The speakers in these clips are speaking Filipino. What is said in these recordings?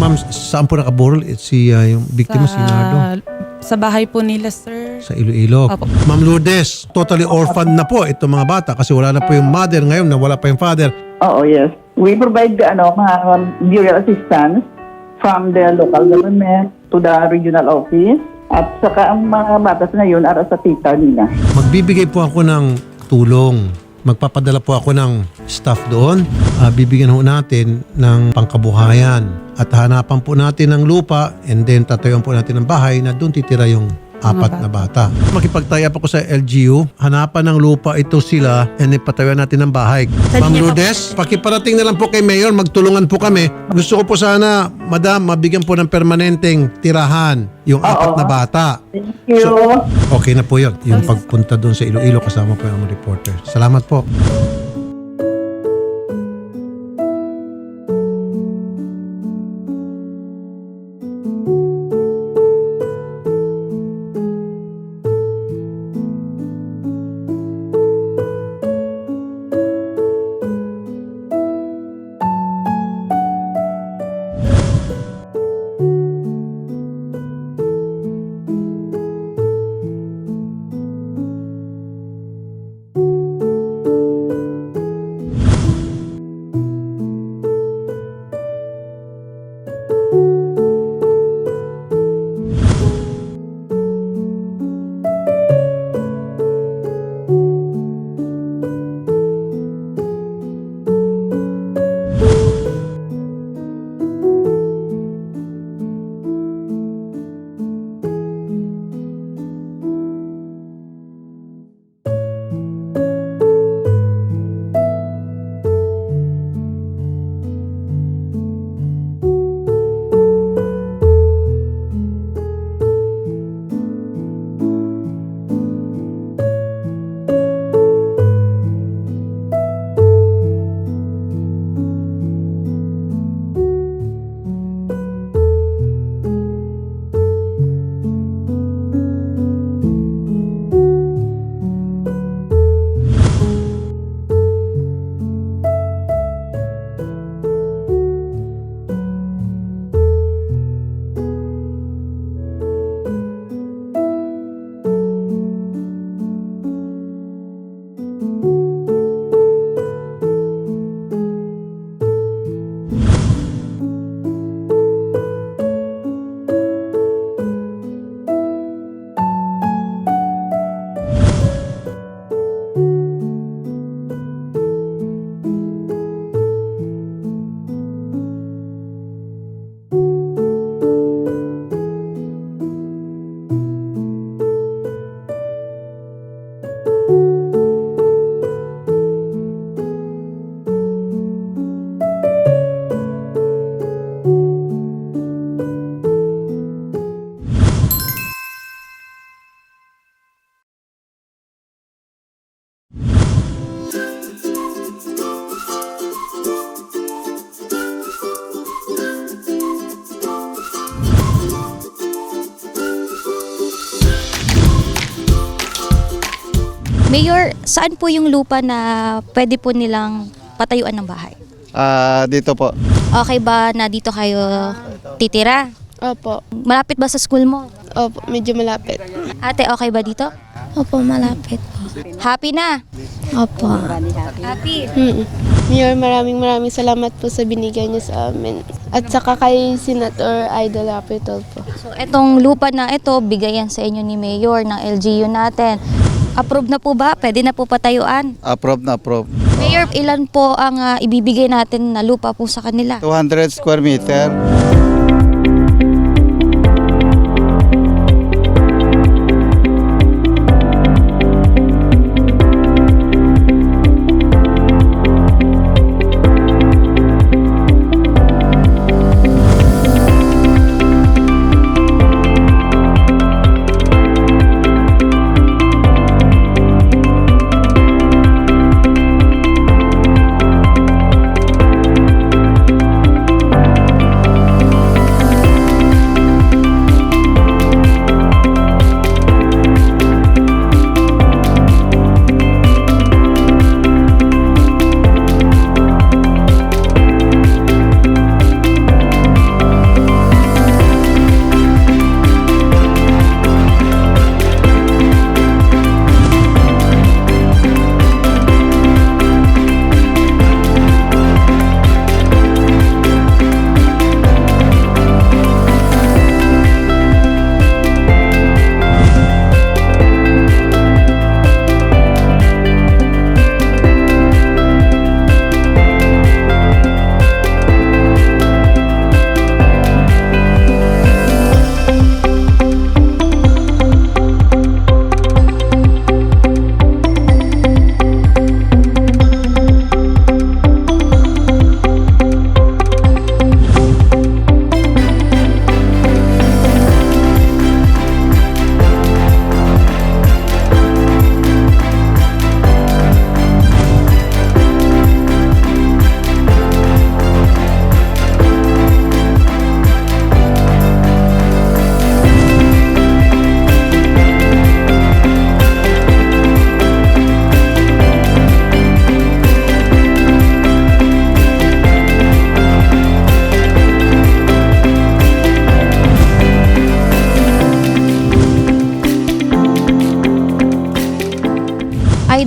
Ma'am, saan po nakaburol? Eh, Si ah, yung biktima, si Nardo. Sa bahay po nila, sir. Sa Iloilo. Opo. Ma'am Lourdes, totally orphan na po itong mga bata kasi wala na po yung mother ngayon na wala pa yung father. Oo, yes. We provide ano, mga um, burial assistance from the local government to the regional office. At saka ang mga batas na yun ara sa tita nila. Magbibigay po ako ng tulong. Magpapadala po ako ng staff doon. Ah, bibigyan ho natin ng pangkabuhayan. At hanapan po natin ng lupa and then tatayuan po natin ng bahay na doon titira yung apat na bata. Makipagtaya po ko sa LGU, hanapan ng lupa ito sila and then patayuan natin ng bahay. Ma'am Lourdes, pakiparating na lang po kay Mayor, magtulungan po kami. Gusto ko po sana, Madam, mabigyan po ng permanenteng tirahan yung apat na bata. Thank you. Okay na po yun. Yung pagpunta doon sa Iloilo kasama po yung mga reporter. Salamat po. Mayor, saan po yung lupa na pwede po nilang patayuan ng bahay? Ah, dito po. Okay ba na dito kayo titira? Opo. Malapit ba sa school mo? Opo, medyo malapit. Ate, okay ba dito? Opo, malapit po. Happy na? Opo. Happy. Mm. Mayor, maraming maraming salamat po sa binigay niyo sa amin. At saka kay Senator Idol Apitol po. So, etong lupa na ito, bigayan sa inyo ni Mayor ng LGU natin. Approve na po ba? Pwede na po patayuan? Approve na approve. Mayor, ilan po ang ah, ibibigay natin na lupa po sa kanila? 200 square meter.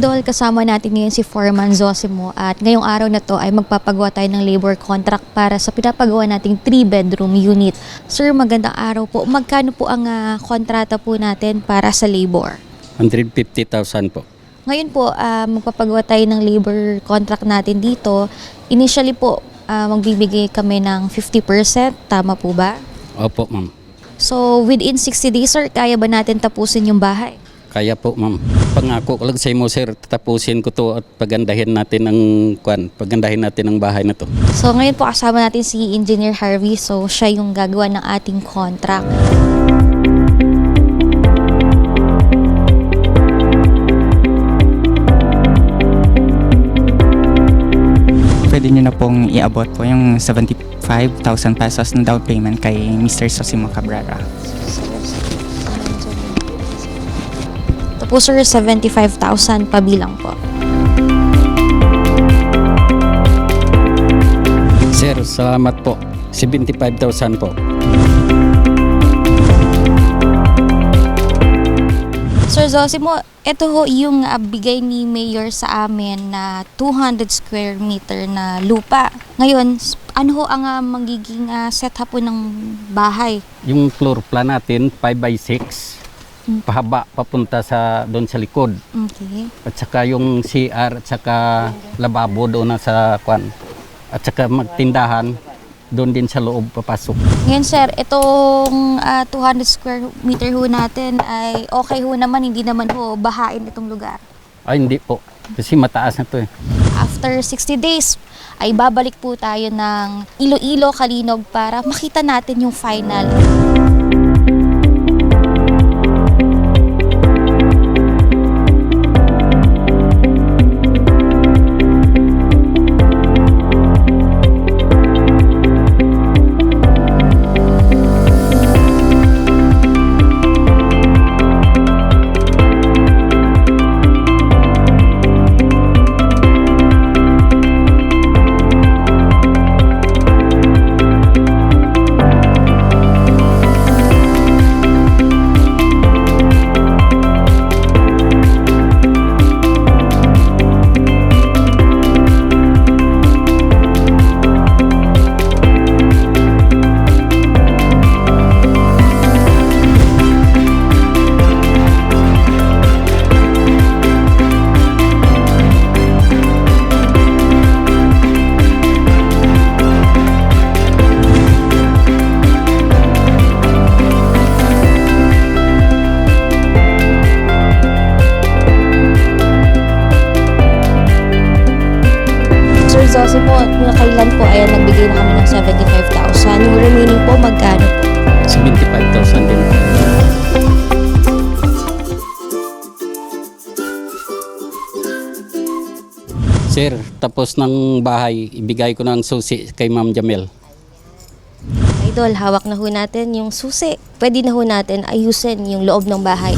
Idol, kasama natin ngayon si Foreman Zosimo at ngayong araw na to ay magpapagawa tayo ng labor contract para sa pinapagawa nating 3-bedroom unit. Sir, magandang araw po. Magkano po ang ah, kontrata po natin para sa labor? 150,000 po. Ngayon po, ah, magpapagawa tayo ng labor contract natin dito. Initially po, ah, magbibigay kami ng 50%. Tama po ba? Opo, ma'am. So, within 60 days, sir, kaya ba natin tapusin yung bahay? Kaya po, ma'am. Pangako ko lang sa mo, sir, tatapusin ko to at pagandahin natin ang kwan, pagandahin natin ang bahay na to. So, ngayon po kasama natin si Engineer Harvey. So, siya yung gagawa ng ating contract. pwede nyo na pong iabot po yung 75,000 pesos na down payment kay Mr. Sosimo Cabrera. Po, sir, 75,000 pabilang po. Sir, salamat po. 75,000 po. Sir Zosimo, ito ho yung bigay ni Mayor sa amin na 200 square meter na lupa. Ngayon, ano ho ang ah, magiging ah, setup po ng bahay? Yung floor plan natin, 5 by 6 pahaba papunta sa doon sa likod. Okay. At saka yung CR at saka lababo doon na sa kwan. At saka magtindahan doon din sa loob papasok. Ngayon sir, itong ah, 200 square meter ho natin ay okay ho naman, hindi naman ho bahain itong lugar. Ay hindi po. Kasi mataas na to eh. After 60 days, ay babalik po tayo ng Iloilo, Kalinog para makita natin yung final. Sir, tapos ng bahay, ibigay ko ng susi kay Ma'am Jamel. Idol, hawak na ho natin yung susi. Pwede na ho natin ayusin yung loob ng bahay.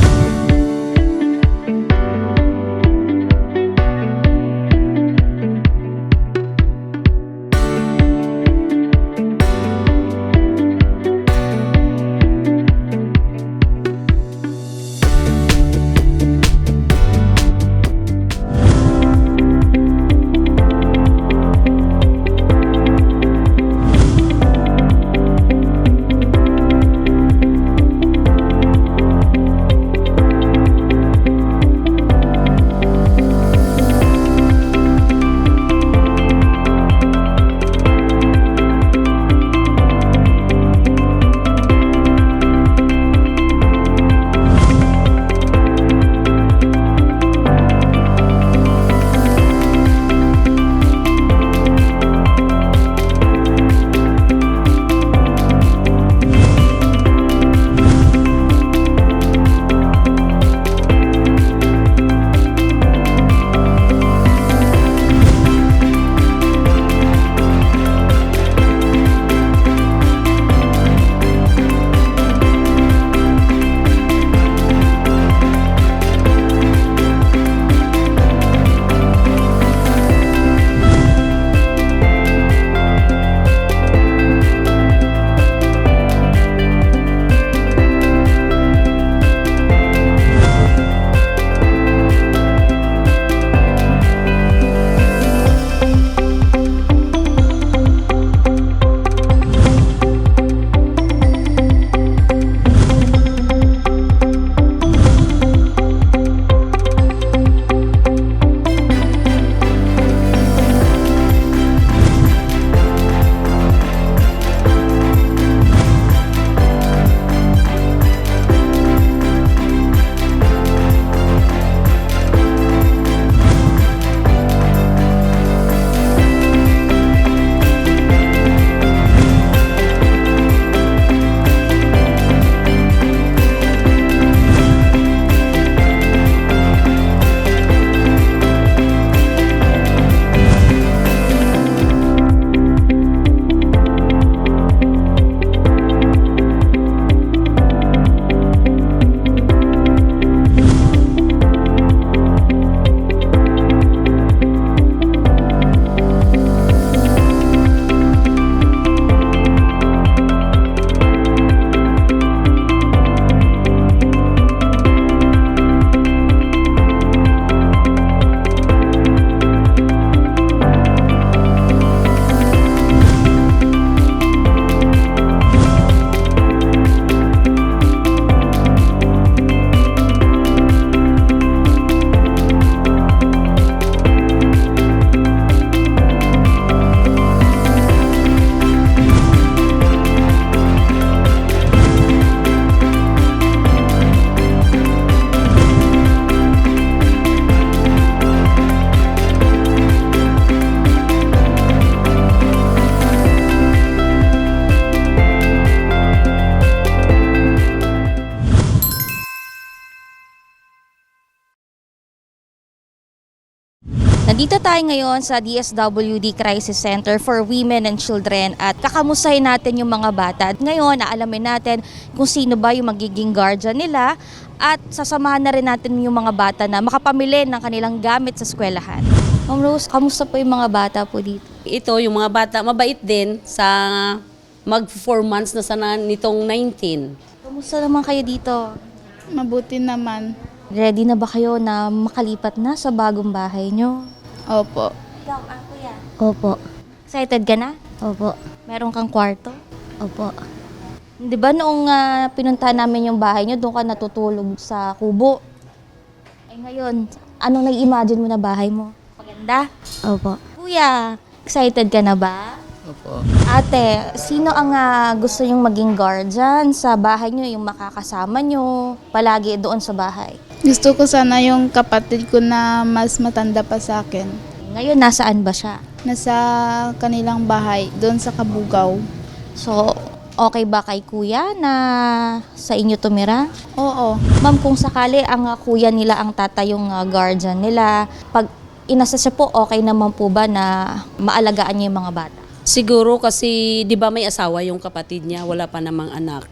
Nandito tayo ngayon sa DSWD Crisis Center for Women and Children at kakamusahin natin yung mga bata. At ngayon, aalamin natin kung sino ba yung magiging guardian nila at sasamahan na rin natin yung mga bata na makapamili ng kanilang gamit sa eskwelahan. Ma'am Rose, kamusta po yung mga bata po dito? Ito, yung mga bata, mabait din sa mag 4 months na sana nitong 19. Kamusta naman kayo dito? Mabuti naman. Ready na ba kayo na makalipat na sa bagong bahay nyo? Opo. Ikaw, ako yan. Opo. Excited ka na? Opo. Meron kang kwarto? Opo. Di ba noong ah, pinuntahan namin yung bahay nyo, doon ka natutulog sa kubo? Eh ngayon, anong nai-imagine mo na bahay mo? Maganda? Opo. Kuya, excited ka na ba? Opo. Ate, sino ang ah, gusto nyong maging guardian sa bahay nyo, yung makakasama nyo palagi doon sa bahay? Gusto ko sana yung kapatid ko na mas matanda pa sa akin. Ngayon, nasaan ba siya? Nasa kanilang bahay, doon sa Kabugaw. So, okay ba kay kuya na sa inyo tumira? Oo. Ma'am, kung sakali ang uh, kuya nila ang tatayong uh, guardian nila, pag inasa siya po, okay naman po ba na maalagaan niya yung mga bata? Siguro kasi, di ba may asawa yung kapatid niya, wala pa namang anak.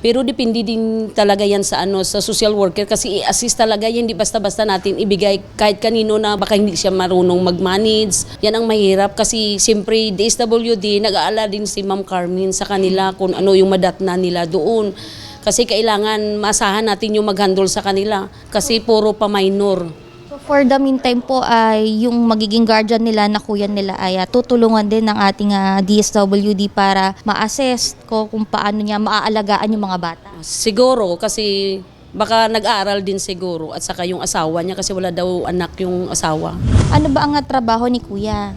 Pero depende din talaga yan sa ano sa social worker kasi i-assist talaga yan, hindi basta-basta natin ibigay kahit kanino na baka hindi siya marunong mag-manage. Yan ang mahirap kasi siyempre DSWD nag-aala din si Ma'am Carmen sa kanila kung ano yung madatna nila doon. Kasi kailangan masahan natin yung mag-handle sa kanila kasi puro pa minor. For the meantime po ay yung magiging guardian nila na kuya nila ay uh, tutulungan din ng ating uh, DSWD para ma-assess ko kung paano niya maaalagaan yung mga bata. Siguro kasi baka nag-aaral din siguro at saka yung asawa niya kasi wala daw anak yung asawa. Ano ba ang trabaho ni kuya?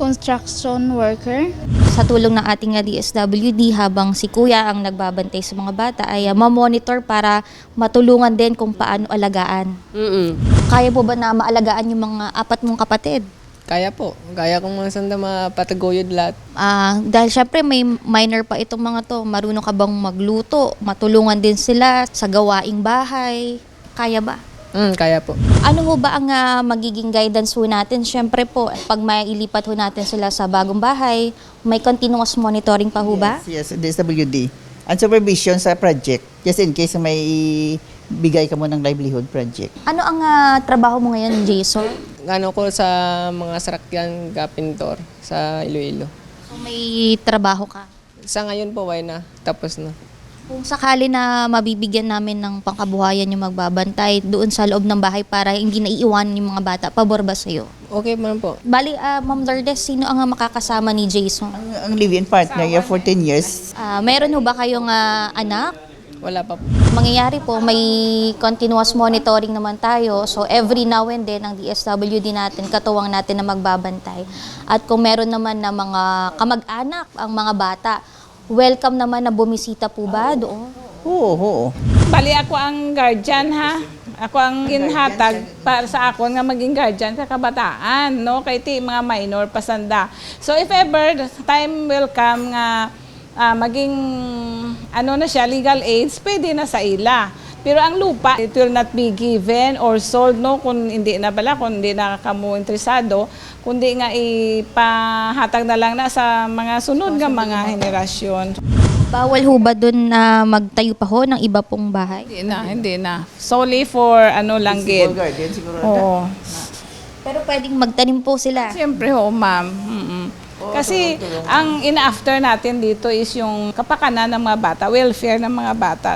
Construction worker. Sa tulong ng ating DSWD habang si kuya ang nagbabantay sa mga bata ay uh, ma-monitor para matulungan din kung paano alagaan. Mm Kaya po ba na maalagaan yung mga apat mong kapatid? Kaya po. Kaya kong mga sanda mapataguyod lahat. Ah, dahil syempre may minor pa itong mga to. Marunong ka bang magluto? Matulungan din sila sa gawaing bahay. Kaya ba? Mm, kaya po. Ano ho ba ang ah, magiging guidance ho natin? Syempre po, pag mailipat ho natin sila sa bagong bahay, may continuous monitoring pa ho ba? Yes, yes, DSWD. And supervision sa project, just in case may bigay ka mo ng livelihood project. Ano ang ah, trabaho mo ngayon, Jason? Ano ko sa mga sarakyan kapintor sa Iloilo. So, may trabaho ka? Sa ngayon po, why na? Tapos na. Kung sakali na mabibigyan namin ng pangkabuhayan yung magbabantay doon sa loob ng bahay para hindi naiiwanan yung mga bata, pabor ba sa'yo? Okay man po. Bali, ah, Ma'am Lourdes, sino ang makakasama ni Jason? Ang, ang live-in partner niya for 10 years. Ah, meron ho ba kayong ah, anak? Wala pa po. Mangyayari po, may continuous monitoring naman tayo. So every now and then, ang DSWD natin, katuwang natin na magbabantay. At kung meron naman na mga kamag-anak, ang mga bata, welcome naman na bumisita po ba doon? Oo, oo. Bali ako ang guardian ha. Ako ang inhatag para sa ako nga maging guardian sa kabataan, no? Kay ti mga minor pasanda. So if ever time will come nga ah, maging ano na siya legal age, pwede na sa ila. Pero ang lupa, it will not be given or sold, no? Kung hindi na pala, kung hindi na kamo interesado, kundi nga ipahatag na lang na sa mga sunod nga mga henerasyon. Bawal ho ba doon na magtayo pa ho ng iba pong bahay? Hindi na, hindi na. Solely for ano lang gid. guardian siguro. Oo. Pero pwedeng magtanim po sila. Siyempre ho, ma'am. Mm-mm. Kasi ang ina-after natin dito is yung kapakanan ng mga bata, welfare ng mga bata.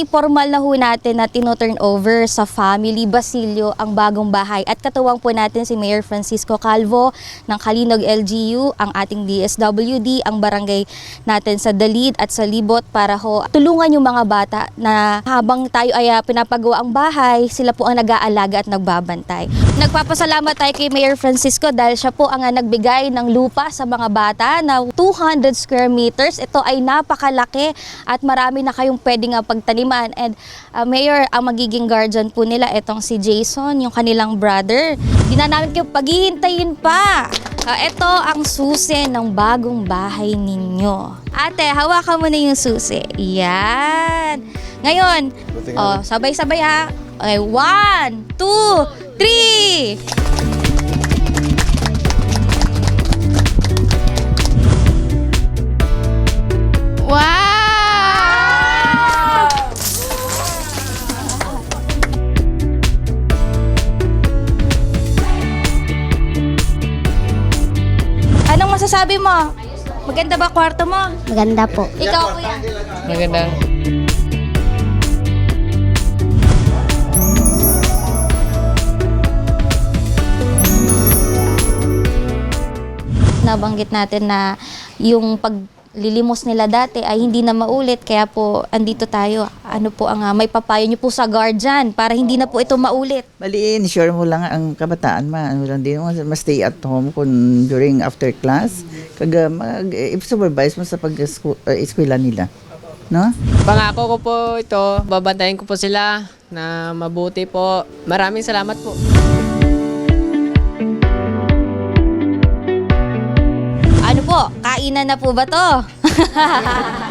I-formal na ho natin na tino-turn over sa family Basilio ang bagong bahay. At katuwang po natin si Mayor Francisco Calvo ng Kalinog LGU, ang ating DSWD, ang barangay natin sa Dalid at sa Libot para ho tulungan yung mga bata na habang tayo ay ah, pinapagawa ang bahay, sila po ang nag-aalaga at nagbabantay. Nagpapasalamat tayo kay Mayor Francisco dahil siya po ang ah, nagbigay ng lupa sa mga bata na 200 square meters. Ito ay napakalaki at marami na kayong pwedeng nga pagtaniman. And uh, Mayor, ang magiging guardian po nila, itong si Jason, yung kanilang brother. Di na namin kayo paghihintayin pa. Uh, ito ang susi ng bagong bahay ninyo. Ate, hawakan mo na yung susi. Yan. Ngayon, oh, sabay-sabay ha. Okay, one, two, three. Anong masasabi mo? Maganda ba kwarto mo? Maganda po. Ikaw, kuya. Maganda. Nabanggit natin na yung paglilimos nila dati ay hindi na maulit. Kaya po, andito tayo. Ano po ang ah, may papayo niyo po sa guardian para hindi na po ito maulit? Bali, ensure mo lang ang kabataan ma. Ano lang din mo, ma-stay at home kung during after class. Kaga mag, if supervise mo sa pag-eskwela nila. No? Pangako ko po ito, babantayan ko po sila na mabuti po. Maraming salamat po. Po? Kainan na po ba to?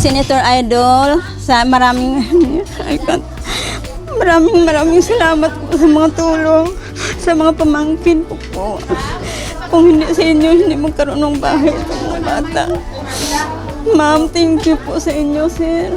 Senator Idol, sa maraming maraming maraming salamat po sa mga tulong, sa mga pamangkin po po. Kung hindi sa inyo, hindi magkaroon ng bahay itong mga bata. Ma'am, thank you po sa inyo, sir.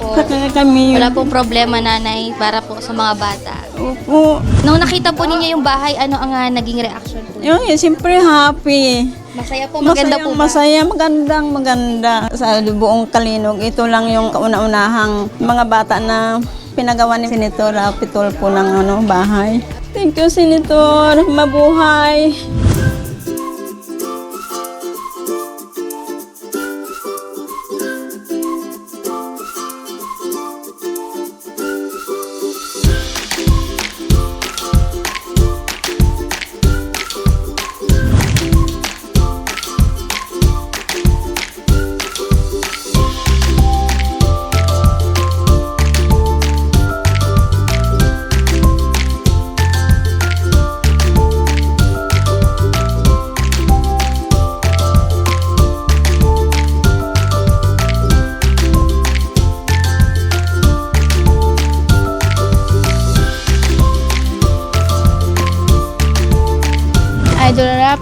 Kaya kami, Wala pong problema, nanay, para po sa mga bata. Opo. Nung nakita po ninyo yung bahay, ano ang ah, naging reaction po? Yun, yun, siyempre happy. Masaya po, maganda Masayang po ba? Masaya, magandang maganda. Sa buong Kalinog, ito lang yung kauna-unahang mga bata na pinagawa ni Senator Pitol po ng ano, bahay. Thank you, Senator. Mabuhay.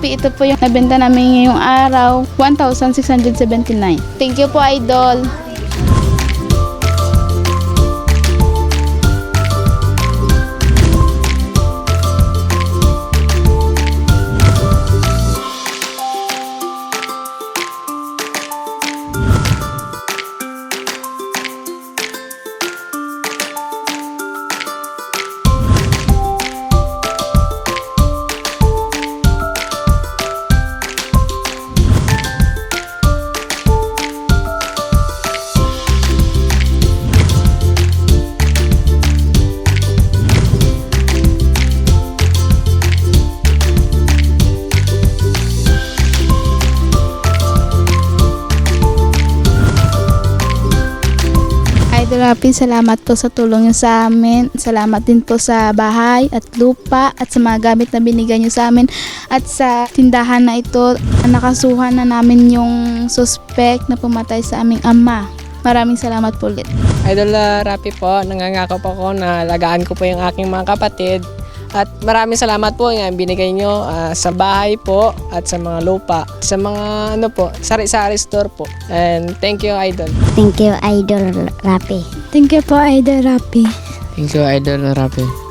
Rappi, ito po yung nabenta namin ngayong araw, 1,679. Thank you po, Idol. Rappi, salamat po sa tulong niyo sa amin. Salamat din po sa bahay at lupa at sa mga gamit na binigay niyo sa amin. At sa tindahan na ito, nakasuhan na namin yung suspect na pumatay sa aming ama. Maraming salamat po ulit. Idol uh, Rapi po, nangangako po ako na lagaan ko po yung aking mga kapatid. At maraming salamat po yung binigay nyo ah, sa bahay po at sa mga lupa, sa mga ano po, sari-sari store po. And thank you, Idol. Thank you, Idol Rapi. Thank you po, Idol Rapi. Thank you, Idol Rapi.